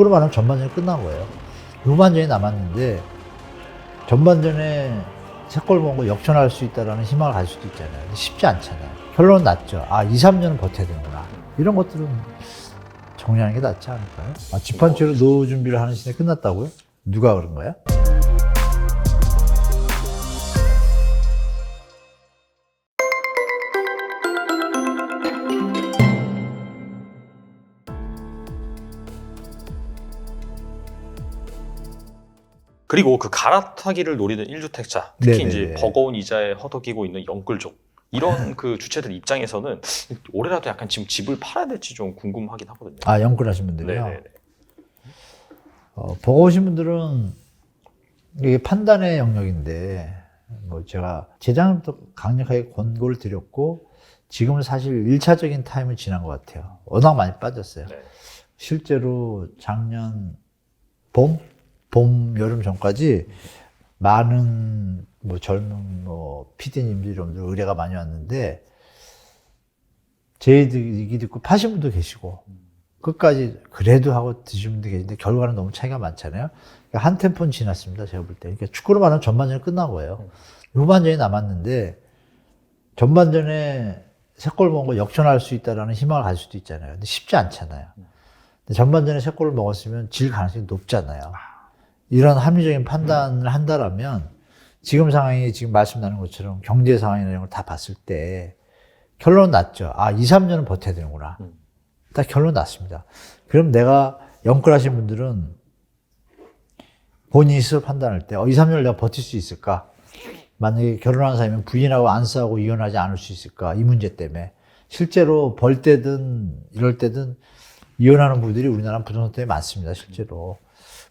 축구로 말하면 전반전이 끝난 거예요. 후반전이 남았는데 전반전에 세골 먹은 거 역전할 수 있다라는 희망을 가질 수도 있잖아요. 쉽지 않잖아요. 결론은 났죠. 아, 2, 3년은 버텨야 되는구나. 이런 것들은 정리하는 게 낫지 않을까요? 아, 집한채로 노후 준비를 하는 시대 끝났다고요? 누가 그런 거야? 그리고 그 갈아타기를 노리는 1주택자, 특히 네네네. 이제 버거운 이자에 허덕이고 있는 영끌족 이런 그 주체들 입장에서는 올해라도 약간 지금 집을 팔아야 될지 좀 궁금하긴 하거든요. 아, 영끌하신 분들이요? 네네네. 어, 버거우신 분들은 이게 판단의 영역인데, 뭐 제가 재작년부터 강력하게 권고를 드렸고, 지금은 사실 1차적인 타임을 지난 것 같아요. 워낙 많이 빠졌어요. 네. 실제로 작년 봄, 봄, 여름 전까지 많은 뭐 젊은 뭐 PD님들 이런들 의뢰가 많이 왔는데 제 얘기 듣고 파신 분도 계시고 끝까지 그래도 하고 드신 분도 계신데 결과는 너무 차이가 많잖아요. 그러니까 한 템포는 지났습니다. 제가 볼 때. 그러니까 축구로 말하면 전반전이 끝난 거예요. 후반전이 남았는데 전반전에 세골 먹은 거 역전할 수 있다라는 희망을 가질 수도 있잖아요. 근데 쉽지 않잖아요. 근데 전반전에 세 골을 먹었으면 질 가능성이 높잖아요. 이런 합리적인 판단을 한다라면 지금 상황이 지금 말씀 나눈 것처럼 경제 상황이나 이런 걸 다 봤을 때 결론은 났죠. 아, 2, 3년은 버텨야 되는구나. 음. 딱 결론 났습니다. 그럼 내가 영끌하신 분들은 본인이 스스로 판단할 때, 어, 2, 3년을 내가 버틸 수 있을까? 만약에 결혼한 사람이면 부인하고 안 싸우고 이혼하지 않을 수 있을까? 이 문제 때문에. 실제로 벌 때든 이럴 때든 이혼하는 부부들이 우리나라 부동산 때문에 많습니다. 실제로.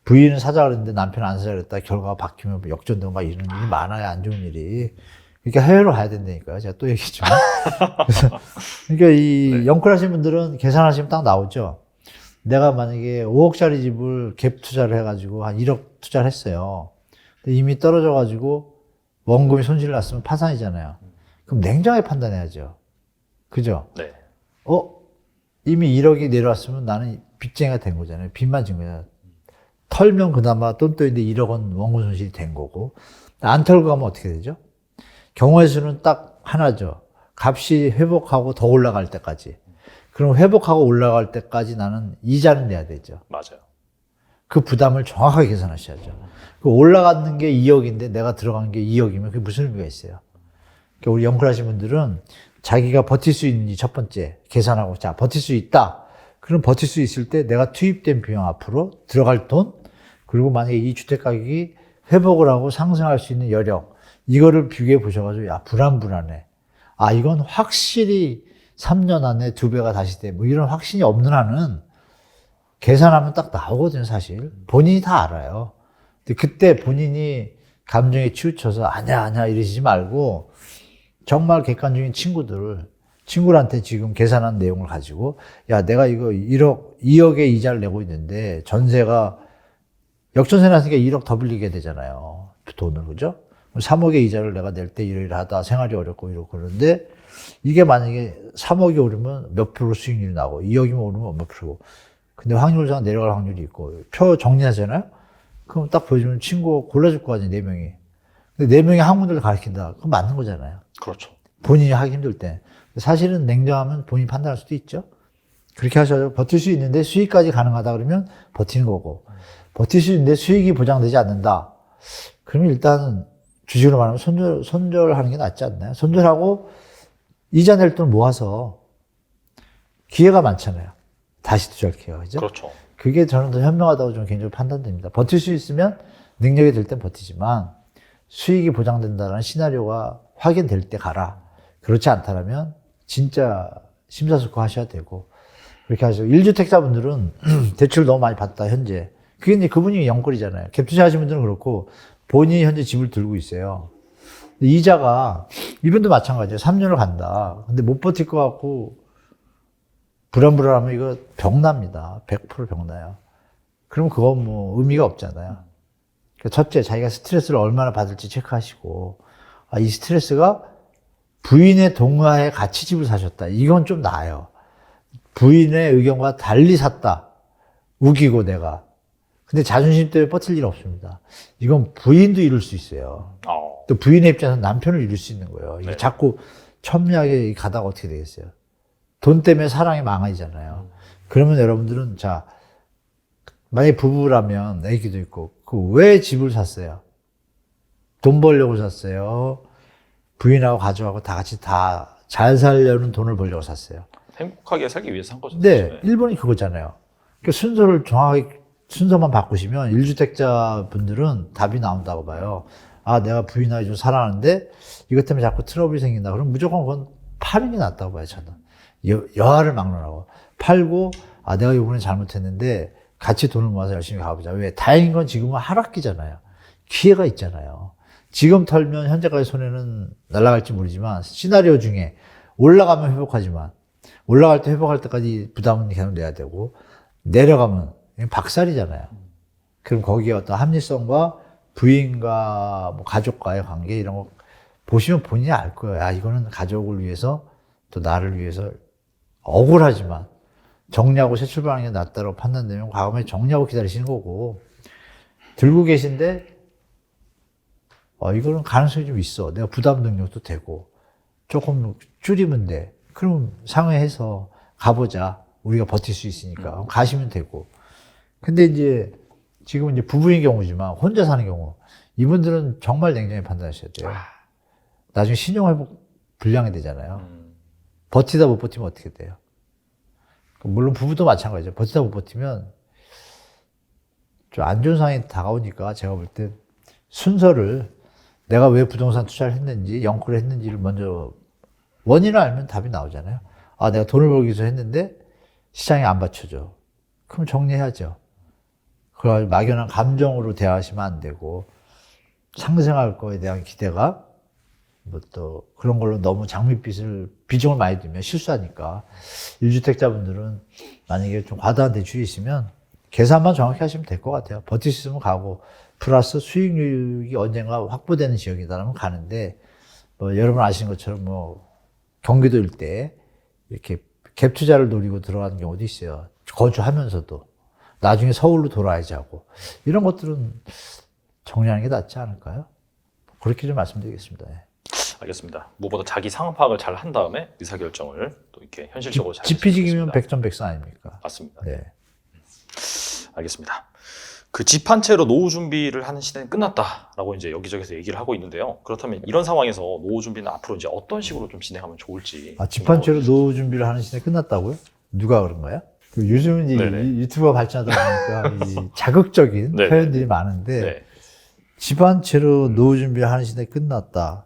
부인은 사자 그랬는데 남편은 안 사자 그랬다. 결과가 바뀌면 역전되고 이런 일이 많아요. 안 좋은 일이. 그러니까 해외로 가야 된다니까요. 제가 또 얘기했지만. 그래서 그러니까 이 영끌하신 분들은 계산하시면 딱 나오죠. 내가 만약에 5억짜리 집을 갭 투자를 해가지고 한 1억 투자를 했어요. 근데 이미 떨어져가지고 원금이 손실 났으면 파산이잖아요. 그럼 냉정하게 판단해야죠. 그죠? 네. 어? 이미 1억이 내려왔으면 나는 빚쟁이가 된 거잖아요. 빚만 진 거야. 털면 그나마 똔똔인데 1억 원 원금 손실이 된 거고. 안 털고 가면 어떻게 되죠? 경우의 수는 딱 하나죠. 값이 회복하고 더 올라갈 때까지. 그럼 회복하고 올라갈 때까지 나는 이자는 내야 되죠. 맞아요. 그 부담을 정확하게 계산하셔야죠. 그 올라가는 게 2억인데 내가 들어간 게 2억이면 그게 무슨 의미가 있어요? 그러니까 우리 영끌하신 분들은 자기가 버틸 수 있는지 첫 번째 계산하고 자 버틸 수 있다. 그럼 버틸 수 있을 때 내가 투입된 비용 앞으로 들어갈 돈 그리고 만약에 이 주택 가격이 회복을 하고 상승할 수 있는 여력 이거를 비교해 보셔가지고 야 불안불안해. 아 이건 확실히 3년 안에 두 배가 다시 돼. 뭐 이런 확신이 없는 한은 계산하면 딱 나오거든요, 사실. 본인이 다 알아요. 근데 그때 본인이 감정에 치우쳐서 아냐, 아냐 이러시지 말고 정말 객관적인 친구들, 친구한테 지금 계산한 내용을 가지고 야, 내가 이거 1억, 2억의 이자를 내고 있는데 전세가 역전세 났으니까 1억 더 빌리게 되잖아요. 돈을, 그죠? 3억의 이자를 내가 낼 때 이러이러하다 생활이 어렵고 이러고 그러는데 이게 만약에 3억이 오르면 몇 프로 수익률이 나고 2억이면 오르면 몇 프로고 근데 확률상 내려갈 확률이 있고 표 정리하잖아요? 그럼 딱 보여주면 친구 골라줄 거 아니에요, 네 명이. 근데 네 명이 한 군데를 가르친다. 그럼 맞는 거잖아요. 그렇죠. 본인이 하기 힘들 때. 사실은 냉정하면 본인이 판단할 수도 있죠. 그렇게 하셔도 버틸 수 있는데 수익까지 가능하다 그러면 버티는 거고. 버틸 수 있는데 수익이 보장되지 않는다. 그러면 일단은 주식으로 말하면 손절, 손절하는 게 낫지 않나요? 손절하고 이자 낼 돈 모아서 기회가 많잖아요. 다시 투자할 기회가. 그죠? 그렇죠. 그게 저는 더 현명하다고 좀 개인적으로 판단됩니다. 버틸 수 있으면 능력이 될 땐 버티지만 수익이 보장된다는 시나리오가 확인될 때 가라. 그렇지 않다면 진짜 심사숙고 하셔야 되고 그렇게 하시고 1주택자분들은 대출 너무 많이 받다 현재 그게 이제 그분이 영끌이잖아요. 갭 투자하시는 분들은 그렇고 본인이 현재 집을 들고 있어요. 이자가 이분도 마찬가지예요. 3년을 간다. 근데 못 버틸 것 같고 불안불안하면 이거 병납니다. 100% 병나요. 그럼 그건 뭐 의미가 없잖아요. 그러니까 첫째, 자기가 스트레스를 얼마나 받을지 체크하시고, 아, 이 스트레스가 부인의 동의하에 같이 집을 사셨다. 이건 좀 나아요. 부인의 의견과 달리 샀다. 우기고 내가. 근데 자존심 때문에 버틸 일 없습니다. 이건 부인도 이룰 수 있어요. 어. 또 부인의 입장에서 남편을 이룰 수 있는 거예요. 이게 네. 자꾸 첨예하게 가다가 어떻게 되겠어요? 돈 때문에 사랑이 망하잖아요. 그러면 여러분들은 자, 만약에 부부라면 애기도 있고, 그 왜 집을 샀어요? 돈 벌려고 샀어요? 부인하고 가족하고 다 같이 다 잘 살려는 돈을 벌려고 샀어요. 행복하게 살기 위해서 한 거죠. 네. 일본이 그거잖아요. 그 순서를 정확하게 순서만 바꾸시면 1주택자 분들은 답이 나온다고 봐요. 아, 내가 부인하고 좀 살아하는데 이것 때문에 자꾸 트러블이 생긴다. 그럼 무조건 그건 파는 게 낫다고 봐요, 저는. 여, 여하를 막론하고. 팔고, 아, 내가 이번에 잘못했는데 같이 돈을 모아서 열심히 가보자. 왜? 다행인 건 지금은 하락기잖아요. 기회가 있잖아요. 지금 털면 현재까지 손해는 날아갈지 모르지만 시나리오 중에 올라가면 회복하지만 올라갈 때 회복할 때까지 부담은 계속 내야 되고 내려가면 박살이잖아요. 그럼 거기에 어떤 합리성과 부인과 뭐 가족과의 관계 이런 거 보시면 본인이 알 거예요. 아 이거는 가족을 위해서 또 나를 위해서 억울하지만 정리하고 새 출발하는 게 낫다고 판단되면 과감하게 정리하고 기다리시는 거고 들고 계신데 어 이거는 가능성이 좀 있어. 내가 부담 능력도 되고 조금 줄이면 돼. 그럼 상회해서 가보자. 우리가 버틸 수 있으니까 가시면 되고. 근데 이제 지금 이제 부부인 경우지만 혼자 사는 경우 이분들은 정말 냉정히 판단하셔야 돼요. 나중에 신용 회복 불량이 되잖아요. 음. 버티다 못 버티면 어떻게 돼요? 물론 부부도 마찬가지죠. 버티다 못 버티면 좀 안 좋은 상황이 다가오니까 제가 볼 때 순서를 내가 왜 부동산 투자를 했는지, 영끌을 했는지를 먼저 원인을 알면 답이 나오잖아요. 아, 내가 돈을 벌기 위해서 했는데 시장이 안 받쳐줘. 그럼 정리해야죠. 그걸 막연한 감정으로 대하시면 안 되고 상승할 거에 대한 기대가 뭐 또 그런 걸로 너무 장밋빛을 비중을 많이 두면 실수하니까 1주택자분들은 만약에 좀 과다한 대출이 있으면 계산만 정확히 하시면 될 것 같아요. 있으면 가고 플러스 수익률이 언젠가 확보되는 지역이다라면 가는데 뭐 여러분 아시는 것처럼 뭐 경기도 일대 이렇게 갭 투자를 노리고 들어가는 경우도 있어요. 거주하면서도 나중에 서울로 돌아야지 하고 이런 것들은 정리하는 게 낫지 않을까요? 그렇게 좀 말씀드리겠습니다. 예. 알겠습니다. 무엇보다 자기 상황 파악을 잘 한 다음에 의사 결정을 또 이렇게 현실적으로 잘 지피지기면. 백전백선 아닙니까? 맞습니다. 네. 알겠습니다. 그 집 한 채로 노후 준비를 하는 시대는 끝났다라고 이제 여기저기서 얘기를 하고 있는데요. 그렇다면 이런 상황에서 노후 준비는 앞으로 이제 어떤 식으로 좀 진행하면 좋을지. 아, 집 한 채로 노후 준비를 하는 시대 끝났다고요? 누가 그런 거야? 그 요즘은 이제 네네. 유튜브가 발전하다 보니까 이 자극적인 네네. 표현들이 많은데 네. 집한 채로 노후 준비를 하는 시대 끝났다.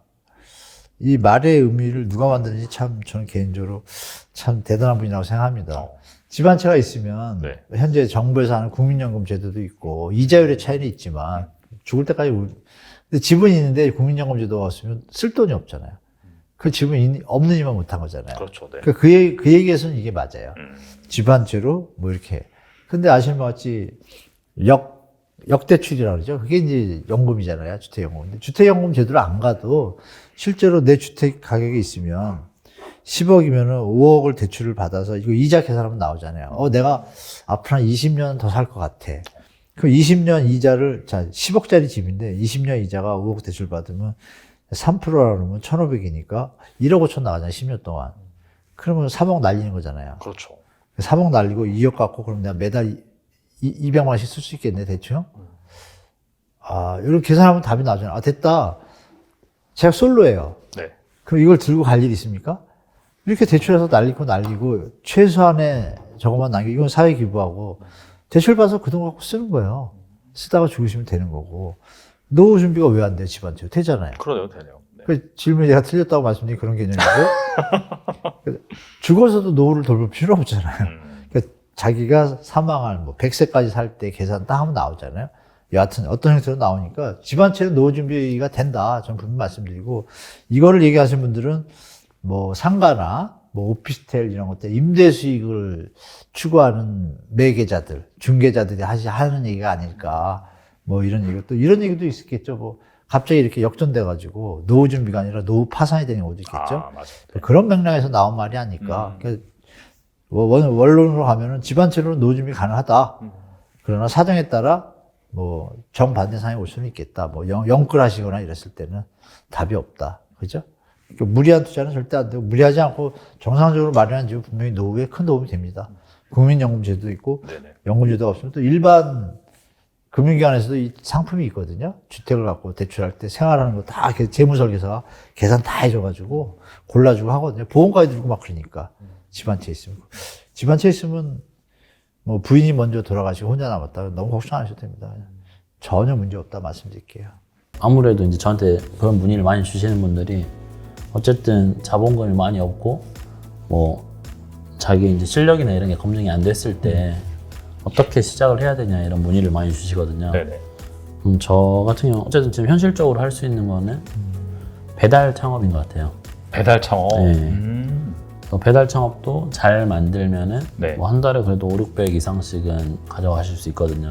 이 말의 의미를 누가 만드는지 참 저는 개인적으로 참 대단한 분이라고 생각합니다. 어. 집한 채가 있으면 네. 현재 정부에서 하는 국민연금 제도도 있고 이자율의 차이는 있지만 죽을 때까지 울- 근데 집은 있는데 국민연금 제도가 없으면 쓸 돈이 없잖아요. 그 집은 있- 없는 이만 못한 거잖아요. 그렇죠. 네. 그, 그, 얘기, 그 얘기에서는 이게 맞아요. 음. 집한 채로 뭐 이렇게. 근데 아시는 것 같이 역, 역대출이라고 그러죠. 그게 이제 연금이잖아요. 주택연금. 근데 주택연금 제도를 안 가도 실제로 내 주택 가격이 있으면 10억이면은 5억을 대출을 받아서 이거 이자 계산하면 나오잖아요. 어, 내가 앞으로 한 20년 더 살 것 같아. 그럼 20년 이자를, 자, 10억짜리 집인데 20년 이자가 5억 대출 받으면 3%라 그러면 1,500이니까 1억 5천 나가잖아요. 10년 동안. 그러면 3억 날리는 거잖아요. 그렇죠. 3억 날리고 2억 갖고 그럼 내가 매달 이, 200만 원씩 쓸 수 있겠네, 대충? 아, 이렇게 계산하면 답이 나오잖아요. 아, 됐다. 제가 솔로예요. 네. 그럼 이걸 들고 갈 일이 있습니까? 이렇게 대출해서 날리고 날리고 최소한의 저것만 남기고 이건 사회 기부하고 대출 받아서 그 돈 갖고 쓰는 거예요. 쓰다가 죽으시면 되는 거고. 노후 준비가 왜 안 돼요, 집안 채 되잖아요. 그러네요. 되네요. 네. 그 질문이 제가 틀렸다고 말씀드린 그런 개념이고 죽어서도 노후를 돌볼 필요 없잖아요. 음. 그러니까 자기가 사망할 뭐 100세까지 살 때 계산 딱 하면 나오잖아요. 여하튼 어떤 형태로 나오니까 집안 채는 노후 준비가 된다. 저는 분명 말씀드리고 이거를 얘기하시는 분들은 뭐 상가나 뭐 오피스텔 이런 것들 임대 수익을 추구하는 매개자들, 중개자들이 하시 하는 얘기가 아닐까. 뭐 이런 얘기 또 이런 얘기도 있겠죠. 뭐 갑자기 이렇게 역전돼 가지고 노후 준비가 아니라 노후 파산이 되는 것도 있겠죠. 아. 그런 맥락에서 나온 말이 아닐까. 음. 그러니까 원- 원론으로 가면은 집안 채로는 노후 준비 가능하다. 음. 그러나 사정에 따라 뭐 정반대 상황이 올 수는 있겠다. 뭐 영, 영끌하시거나 이랬을 때는 답이 없다. 그죠? 그러니까 무리한 투자는 절대 안 되고 무리하지 않고 정상적으로 마련한 집은 분명히 노후에 큰 도움이 됩니다. 국민연금제도 있고 네네. 연금제도가 없으면 또 일반 금융기관에서도 이 상품이 있거든요. 주택을 갖고 대출할 때 생활하는 거 다 재무설계사가 계산 다 해줘가지고 골라주고 하거든요. 보험까지 들고 막 그러니까 집한채 있으면 집한채 있으면 뭐 부인이 먼저 돌아가시고 혼자 남았다 너무 걱정 안 하셔도 됩니다. 전혀 문제 없다 말씀드릴게요. 아무래도 이제 저한테 그런 문의를 많이 주시는 분들이 어쨌든 자본금이 많이 없고 뭐 자기 이제 실력이나 이런 게 검증이 안 됐을 때 어떻게 시작을 해야 되냐 이런 문의를 많이 주시거든요. 네네. 음, 저 같은 경우 어쨌든 지금 현실적으로 할 수 있는 거는 배달 창업인 것 같아요. 배달 창업. 네. 음. 어, 배달 창업도 잘 만들면은 네. 뭐 한 달에 그래도 5, 600 이상씩은 가져가실 수 있거든요.